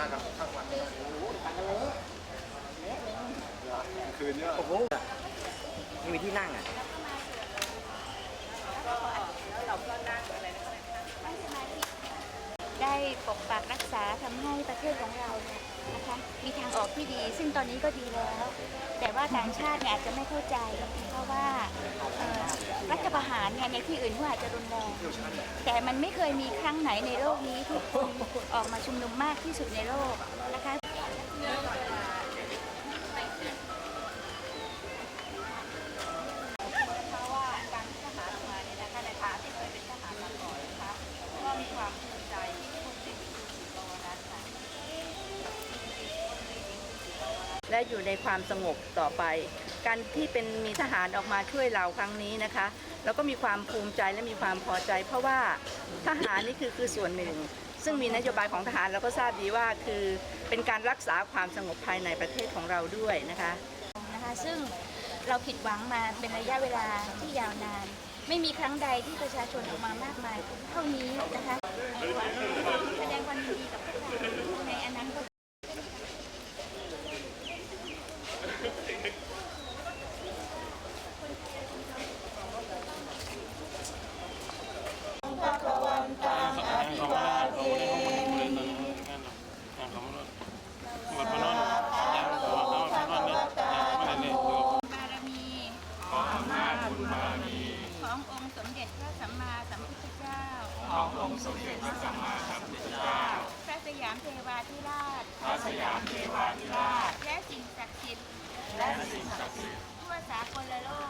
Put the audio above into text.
ากันเโอ้โหนเลยมีที่นั่งอะได้ปกปักรักษาทำให้ประเทศของเรานะคะมีทางออกที่ดี ซึ่งตอนนี้ก็ดีแล้ว แต่ว่าต่างชาติเนี่ยอาจจะไม่เข้าใจเพราะว่าารเนี่ยในที่อื่นก็อาจจะรุนแรงแต่มันไม่เคยมีครั้งไหนในโลกนี้ที่คนออกมาชุมนุมมากที่สุดในโลกนะคะ และอยู่ในความสงบต่อไป การที่เป็นมีทหารออกมาช่วยเราครั้งนี้นะคะ แล้วก็มีความภูมิใจและมีความพอใจ เพราะว่าทหารนี่คือคือส่วนหนึ่ง ซึ่งมีนโยบายของทหารเราก็ทราบดีว่าคือเป็นการรักษาความสงบภายในประเทศของเราด้วยนะคะนะคะซึ่งเราผิดหวังมาเป็นระยะเวลาที่ยาวนาน ไม่มีครั้งใดที่ประชาชนออกมามากมายเท่านี้นะคะแสดงความยินดีกับพวกเราในอันนั้นก็ บารมีของมาบุญบารมีขององค์สมเด็จพระสัมมาสัมพุทธเจ้า ขององค์สมเด็จพระสัมมาสัมพุทธเจ้า พระสยามเทวาธิราช พระสยามเทวาธิราช และสิ่งศักดิ์สิทธิ์ และสิ่งศักดิ์สิทธิ์ทั่วสากลโลกทั่วสาก